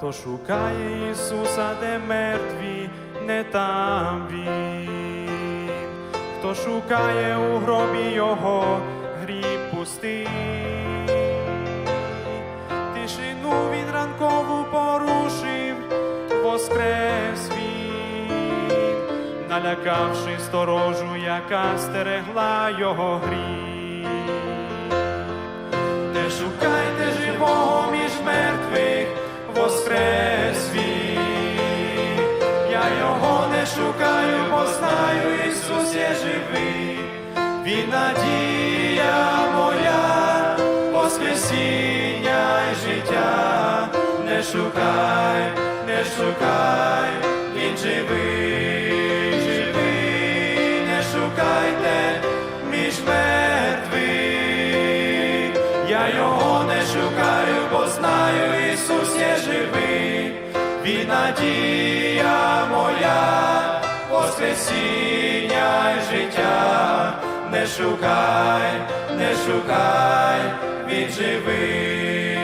Хто шукає Ісуса, де мертві, не там Він, хто шукає у гробі Його гріб пустий, тишину він ранкову порушив, воскрес він, налякавши сторожу, яка стерегла його гріб. Не шукаю, бо знаю, Ісус живий. Він надія моя, воскресіння й життя. Не шукай, не шукай, він живий, живий, не шукайте між мертвих. Він надія моя, воскресіння життя. Не шукай, не шукай, він живий.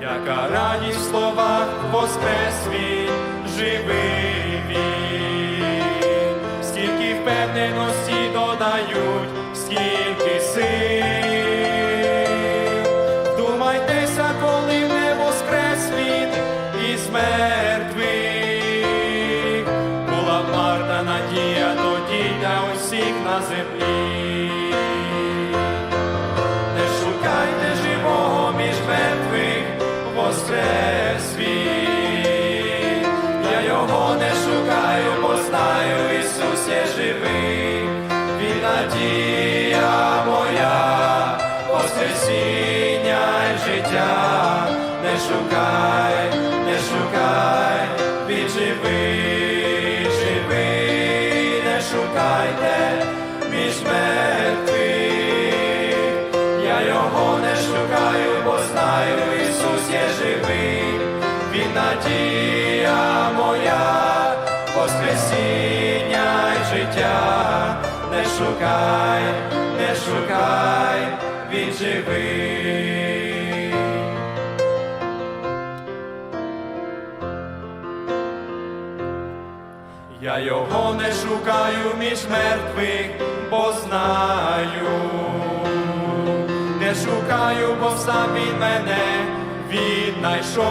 Яка радість в словах воскрес він, живий він, стільки впевненості додають, скільки Коли не воскрес він із. Була марна надія тоді для усіх на землі. Не шукайте живого між мертвих, воскрес він. Я його не шукаю, бо знаю, Ісус живий. Він надія моя, воскресіння життя. Не шукай, не шукай, він живий, живий, не шукайте між мертвих. Я його не шукаю, бо знаю, Ісус є живий, Він надія моя, воскресіння й життя. Не шукай, не шукай, він живий. Я його не шукаю між мертвих, бо знаю, не шукаю, бо сам він мене віднайшов.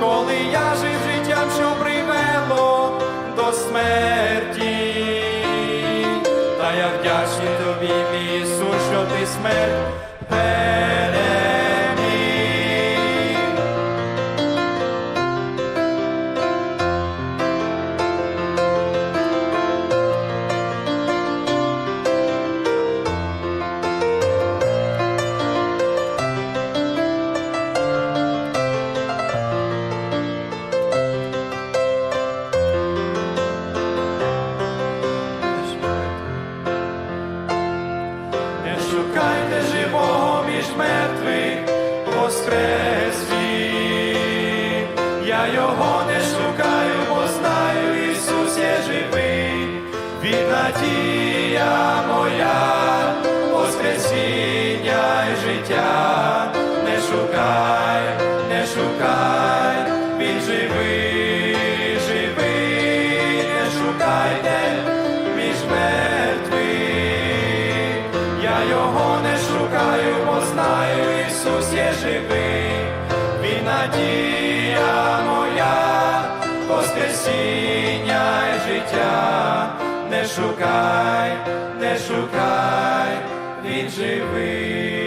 Коли я жив життям, що привело до смерті, та я вдячний тобі, Ісус, що ти смерть Я його не шукаю, бо знаю, Ісус живий. Він моя, воскресіння життя. Не шукай, не шукай, він живий, не шукайте між мертвих. Я його не живий, Він надія моя, воскресіння і життя. Не шукай, не шукай, він живий.